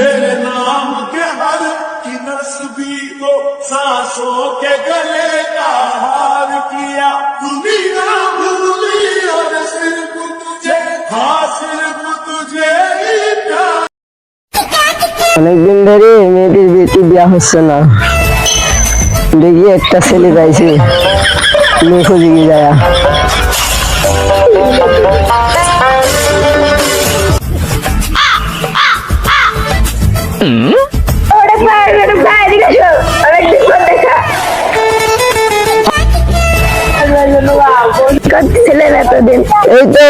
मेरे नाम के हर की नस्बी को सांसों के गले का हार किया दुनिया भूली और सिर्फ तुझे हाँ सिर्फ तुझे ही प्यार অনেকদিন ধরে মেয়েটির বেটি বিয়া হচ্ছে না দেখি একটা ছেলে পাইছি মেয়ে খুঁজে গিয়ে যায় এতদিন এই তো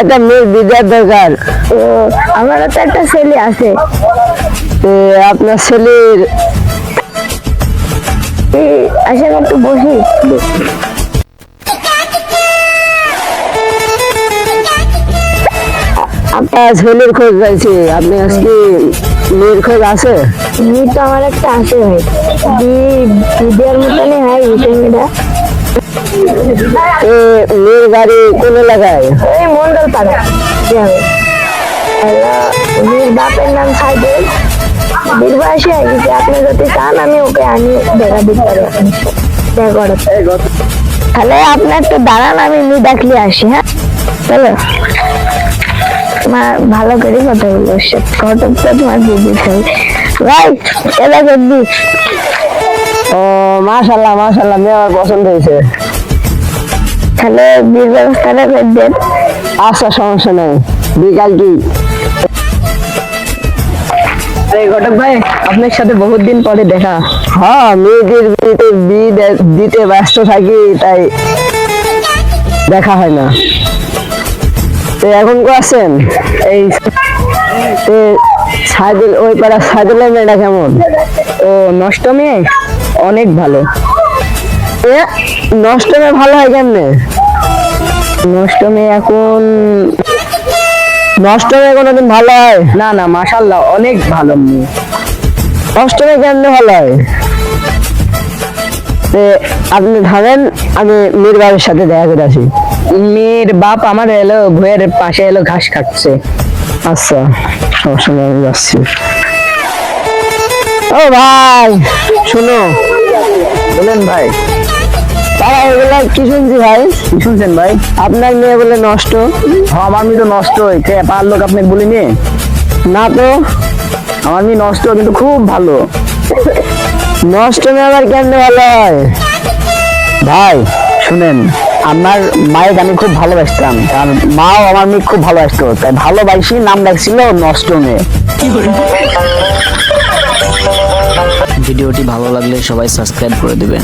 একটা মেয়ের বিদার দরকার। আমারও তো একটা ছেলে আছে। আপনার ছেলের আসেন একটু বসি। ছেলের খোঁজ পাইছি। আপনি আজকে মেয়ের খোঁজ আছে? মেয়ে তো আমার একটা আছে ভাই। দিদিয়ার মতনই হয় এ, মেয়ের বাড়ি কোন এলাকায়? ওই মন্ডল পাড়া। মেয়ের বাপের নাম সাইদুল দীর্ঘাসী হয়ে গেছে আপনি যদি চান আমি ওকে আনি দেখা দিতে পারি দেখা তাহলে আপনি একটু দাঁড়ান আমি মি ডাকলে আসি হ্যাঁ? চলো। তোমার ভালো করে কথা বলব ঘটক তো তোমার ভাই। এটা করবি? ও মাশাল্লাহ মাশাল্লাহ মেয়ে আমার পছন্দ হয়েছে। তাহলে বিয়ের ব্যবস্থাটা করে দেন আচ্ছা সমস্যা নেই। বিকাল কি? ঘটক ভাই আপনার সাথে বহুত দিন পরে দেখা। হ্যাঁ মেয়েদের বিয়েতে বিয়ে দিতে ব্যস্ত থাকি তাই দেখা হয় না। তো এখন কো আছেন? এই তো সাইদুল, ওই পাড়া সাইদুলের মেয়েটা কেমন? ও, নষ্ট মেয়ে? অনেক ভালো। এ, নষ্ট মেয়ে ভালো হয় কেমনে? নষ্ট মেয়ে এখন, নষ্ট মেয়ে কোনোদিন ভালো হয়? না না মাশাল্লাহ অনেক ভালো মেয়ে। নষ্ট কেমনে ভালো হয়? আপনি ধরেন আমি মেয়ের বাড়ির সাথে দেখা করে আসি। মেয়ের বাপ আমার এলো ভুয়ের পাশে এলো ঘাস খাচ্ছে। আচ্ছা সমস্যা নেই আমি যাচ্ছি। ও ভাই শোনো। বলেন ভাই। তারা এগুলা কি শুনছি ভাই? কি শুনছেন ভাই? আপনার মেয়ে বলে নষ্ট। হ্যাঁ আমার মেয়ে তো নষ্ট হয়েছে পার লোক আপনি বলিনি? না তো। আমার মেয়ে নষ্ট কিন্তু খুব ভালো। নষ্ট মেয়ে আবার কেমনে ভালো হয়? ভাই, শুনেন, আমার মায়ের আমি খুব ভালোবাসতাম। আর মাও আমার মেয়ে খুব ভালোবাসতো। তাই ভালোবাসি, নাম রাখছিল নষ্ট ভিডিওটি ভালো লাগলে সবাই সাবস্ক্রাইব করে দিবেন।